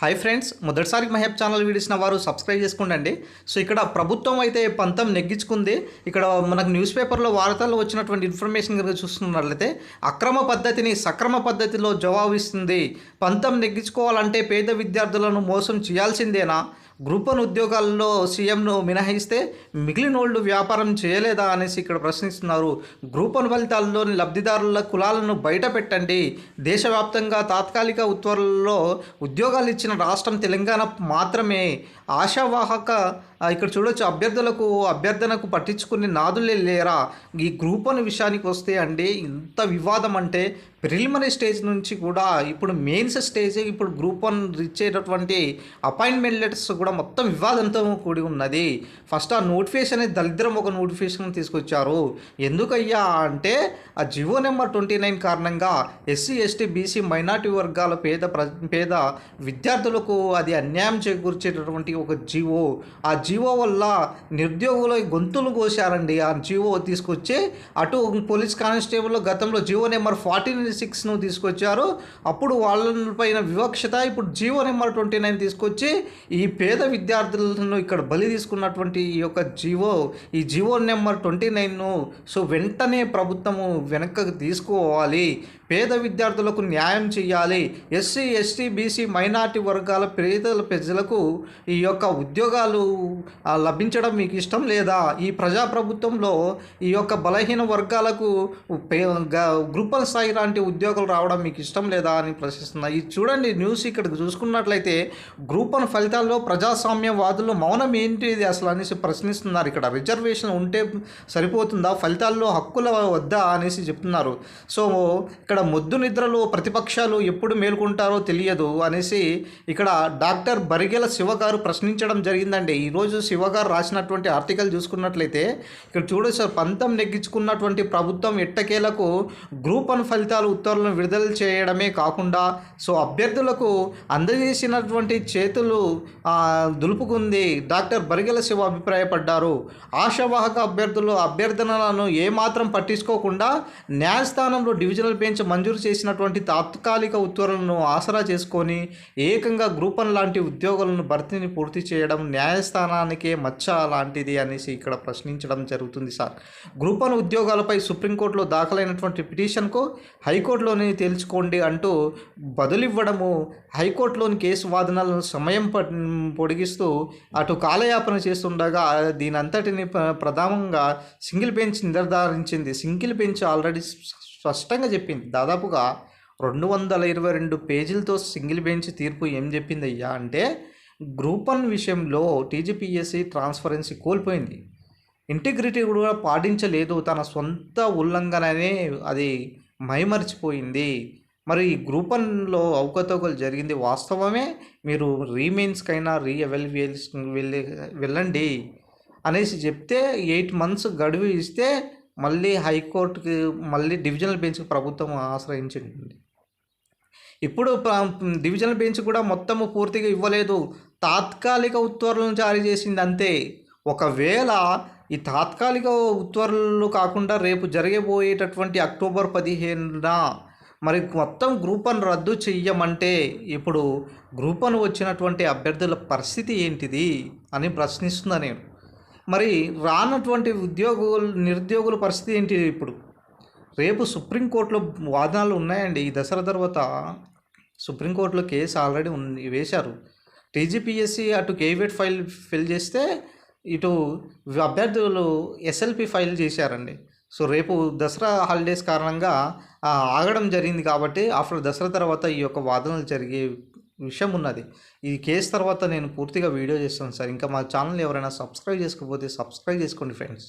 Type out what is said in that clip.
Hi friends మొదటిసారి మహేబ్ channel వీడిసిన వారు subscribe చేసుకోండి సో ఇక్కడ ప్రభుత్వం అయితే పంతం నెగ్గించుకుంది. ఇక్కడ మనకు న్యూస్ పేపర్లో వార్తల్లో వచ్చినటువంటి ఇన్ఫర్మేషన్ కనుక చూస్తున్నట్లయితే అక్రమ పద్ధతిని సక్రమ పద్ధతిలో జవాబిస్తుంది. పంతం నెగ్గించుకోవాలంటే పేద విద్యార్థులను మోసం చేయాల్సిందేనా? గ్రూప్ వన్ ఉద్యోగాల్లో సీఎంను మినహాయిస్తే మిగిలిన వాళ్ళు వ్యాపారం చేయలేదా అనేసి ఇక్కడ ప్రశ్నిస్తున్నారు. గ్రూప్ వన్ ఫలితాల్లోని లబ్ధిదారుల కులాలను బయట పెట్టండి. దేశవ్యాప్తంగా తాత్కాలిక ఉత్తర్వుల్లో ఉద్యోగాలు ఇచ్చిన రాష్ట్రం తెలంగాణ మాత్రమే. ఆశావాహక ఇక్కడ చూడొచ్చు అభ్యర్థులకు అభ్యర్థనకు పట్టించుకునే నాదులే లేరా? ఈ గ్రూప్ వన్ విషయానికి వస్తే అండి ఇంత వివాదం అంటే ప్రిలిమినరీ స్టేజ్ నుంచి కూడా ఇప్పుడు మెయిన్స్ స్టేజ్ ఇప్పుడు గ్రూప్ వన్ ఇచ్చేటటువంటి అపాయింట్మెంట్ లెటర్స్ కూడా మొత్తం వివాదంతో కూడి ఉన్నది. ఫస్ట్ ఆ నోటిఫికేషన్ అనేది దరిద్రం ఒక నోటిఫికేషన్ తీసుకొచ్చారు. ఎందుకయ్యా అంటే ఆ జివో నెంబర్ ట్వంటీ నైన్ కారణంగా ఎస్సీ ఎస్టీ బీసీ మైనార్టీ వర్గాల పేద ప్ర పేద విద్యార్థులకు అది అన్యాయం చేకూర్చేటటువంటి ఒక జివో ఆ జీవో వల్ల నిరుద్యోగుల గొంతులు కోశారండి. ఆ జీవో తీసుకొచ్చి అటు పోలీస్ కానిస్టేబుల్ గతంలో జీవో నెంబర్ ఫార్టీ సిక్స్ను తీసుకొచ్చారు. అప్పుడు వాళ్ళపైన వివక్షత ఇప్పుడు జీవో నెంబర్ ట్వంటీ నైన్ తీసుకొచ్చి ఈ పేద విద్యార్థులను ఇక్కడ బలి తీసుకున్నటువంటి ఈ యొక్క జీవో ఈ జీవో నెంబర్ ట్వంటీ నైన్ను సో వెంటనే ప్రభుత్వము వెనక్కి తీసుకోవాలి. పేద విద్యార్థులకు న్యాయం చేయాలి ఎస్సీ ఎస్టీ బీసీ మైనార్టీ వర్గాల పేదల ప్రజలకు ఈ యొక్క ఉద్యోగాలు లభించడం మీకు ఇష్టం లేదా? ఈ ప్రజాప్రభుత్వంలో ఈ యొక్క బలహీన వర్గాలకు పే- స్థాయి లాంటి ఉద్యోగాలు రావడం మీకు ఇష్టం లేదా అని ప్రశ్నిస్తున్నా. ఇది చూడండి న్యూస్ ఇక్కడ చూసుకున్నట్లయితే గ్రూప్ వన్ ఫలితాల్లో ప్రజాస్వామ్యవాదులు మౌనం ఏంటిది అసలు అనేసి ప్రశ్నిస్తున్నారు. ఇక్కడ రిజర్వేషన్ ఉంటే సరిపోతుందా? ఫలితాల్లో హక్కుల వద్దా అనేసి చెప్తున్నారు. సో ఇక్కడ ఇక్కడ మొద్దు నిద్రలో ప్రతిపక్షాలు ఎప్పుడు మేల్కొంటారో తెలియదు అనేసి ఇక్కడ డాక్టర్ బరిగెల శివ గారు ప్రశ్నించడం జరిగిందండి. ఈరోజు శివ గారు రాసినటువంటి ఆర్టికల్ చూసుకున్నట్లయితే ఇక్కడ చూడొచ్చు సార్ పంతం నెగ్గించుకున్నటువంటి ప్రభుత్వం ఎట్టకేలకు గ్రూప్ వన్ ఫలితాలు ఉత్తర్వులను విడుదల చేయడమే కాకుండా సో అభ్యర్థులకు అందజేసినటువంటి చేతులు దులుపుకుంది డాక్టర్ బరిగెల శివ అభిప్రాయపడ్డారు. ఆశావాహక అభ్యర్థులు అభ్యర్థనలను ఏమాత్రం పట్టించుకోకుండా న్యాయస్థానంలో డివిజనల్ బెంచ్ మంజూరు చేసినటువంటి తాత్కాలిక ఉత్తర్వులను ఆసరా చేసుకొని ఏకంగా గ్రూప్ వన్ లాంటి ఉద్యోగులను భర్తీని పూర్తి చేయడం న్యాయస్థానానికే మచ్చ లాంటిది అనేసి ఇక్కడ ప్రశ్నించడం జరుగుతుంది సార్. గ్రూప్ వన్ ఉద్యోగాలపై సుప్రీంకోర్టులో దాఖలైనటువంటి పిటిషన్కు హైకోర్టులోనే తేల్చుకోండి అంటూ బదులివ్వడము హైకోర్టులోని కేసు వాదనలను సమయం పొడిగిస్తూ అటు కాలయాపన చేస్తుండగా దీనంతటిని ప్రధానంగా సింగిల్ బెంచ్ నిర్ధారించింది. సింగిల్ బెంచ్ ఆల్రెడీ స్పష్టంగా చెప్పింది. దాదాపుగా రెండు వందల ఇరవై రెండు పేజీలతో సింగిల్ బెంచ్ తీర్పు ఏం చెప్పింది అయ్యా అంటే గ్రూప్ వన్ విషయంలో టీజీపీఎస్సీ ట్రాన్స్పరెన్సీ కోల్పోయింది. ఇంటిగ్రిటీ కూడా పాటించలేదు. తన సొంత ఉల్లంఘననే అది మైమరిచిపోయింది. మరి ఈ గ్రూప్ వన్లో అవకతవకలు జరిగింది వాస్తవమే? మీరు రీమెయిన్స్కైనా రీ వెళ్ళి వెళ్ళండి అనేసి చెప్తే ఎయిట్ మంత్స్ గడువు ఇస్తే మళ్ళీ హైకోర్టుకి మళ్ళీ డివిజనల్ బెంచ్కి ప్రభుత్వం ఆశ్రయించింది ఇప్పుడు డివిజనల్ బెంచ్ కూడా మొత్తము పూర్తిగా ఇవ్వలేదు. తాత్కాలిక ఉత్తర్వులను జారీ చేసింది అంతే. ఒకవేళ ఈ తాత్కాలిక ఉత్తర్వులు కాకుండా రేపు జరగబోయేటటువంటి అక్టోబర్ పదిహేనున మరి మొత్తం గ్రూప్ వన్ రద్దు చెయ్యమంటే ఇప్పుడు గ్రూప్ వన్ వచ్చినటువంటి అభ్యర్థుల పరిస్థితి ఏంటిది అని ప్రశ్నిస్తున్నా నేను. మరి రానటువంటి ఉద్యోగులు నిరుద్యోగుల పరిస్థితి ఏంటి ఇప్పుడు? రేపు సుప్రీంకోర్టులో వాదనలు ఉన్నాయండి. ఈ దసరా తర్వాత సుప్రీంకోర్టులో కేసు ఆల్రెడీ ఉంది వేశారు. టీజీపీఎస్సీ అటు కేవెట్ ఫైల్ ఫిల్ చేస్తే ఇటు అభ్యర్థులు ఎస్ఎల్పి ఫైల్ చేశారండి. సో రేపు దసరా హాలిడేస్ కారణంగా ఆగడం జరిగింది కాబట్టి ఆఫ్టర్ దసరా తర్వాత ఈ యొక్క వాదనలు జరిగే విషయం ఉన్నది ఈ కేసు తర్వాత నేను పూర్తిగా వీడియో చేస్తాను సార్. ఇంకా మా ఛానల్ ఎవరైనా సబ్స్క్రైబ్ చేసుకోకపోతే సబ్స్క్రైబ్ చేసుకోండి ఫ్రెండ్స్.